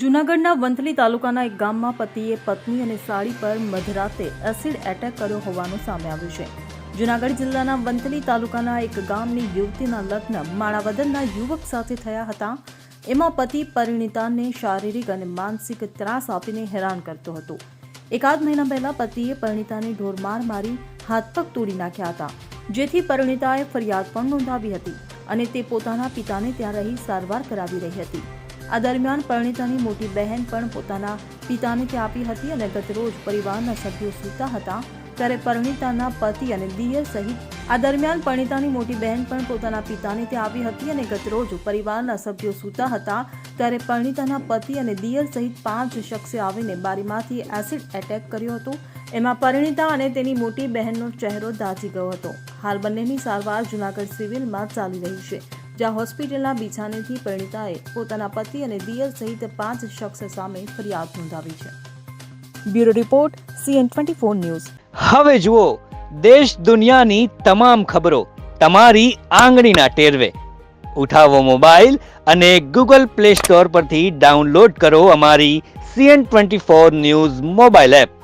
જૂનાગઢના વંથલી તાલુકાના એક ગામમાં પતિએ પત્ની અને સાડી પર મધરાતે એસિડ એટેક કર્યો હોવાનું સામે આવ્યું છે. જૂનાગઢ જિલ્લાના વંથલી તાલુકાના એક ગામની યુવતીના લગ્ન માણાવદનના યુવક સાથે થયા હતા. એમાં પતિ પરિણીતાને શારીરિક અને માનસિક ત્રાસ આપીને હેરાન કરતો હતો. એકાદ મહિના પહેલા પતિએ પરિણીતાને ઢોરમાર મારી હાથ પગ તોડી નાખ્યા હતા. જેથી પરિણીતાએ ફરિયાદ પણ નોંધાવી હતી અને તે પોતાના પિતાને ત્યાં રહી સારવાર કરાવી રહી હતી. આ દરમિયાન પરણિતાની મોટી બહેન પણ પોતાના પિતાને આપી હતી અને ગતરોજ પરિવારના સભ્યો સૂતા હતા, ત્યારે પરિણીતાના પતિ અને દિયર સહિત આ દરમિયાન પરણિતાની મોટી બહેન પણ પોતાના પિતાને ત્યાં આવી હતી અને ગતરોજ પરિવારના સભ્યો સૂતા હતા, ત્યારે પરિણીતાના પતિ અને દિયર સહિત પાંચ શખ્સે આવીને બારીમાંથી એસિડ એટેક કર્યો હતો. એમાં પરિણીતા અને તેની મોટી બહેનનો ચહેરો દાઝી ગયો હતો. હાલ બંનેની સારવાર જૂનાગઢ સિવિલમાં ચાલી રહી છે. જ્યાં હોસ્પિટલના બિછાનેથી પરિણીતાએ પોતાના પતિ અને દિયર સહિત પાંચ શખ્સ સામે ફરિયાદ નોંધાવી છે. Bureau report, CN twenty four news. હવે જુઓ, દેશ દુનિયાની તમામ ખબરો તમારી આંગળીના ટેરવે. ઉઠાવો મોબાઈલ અને ગૂગલ પ્લે સ્ટોર પરથી ડાઉનલોડ કરો અમારી CN twenty four news mobile app.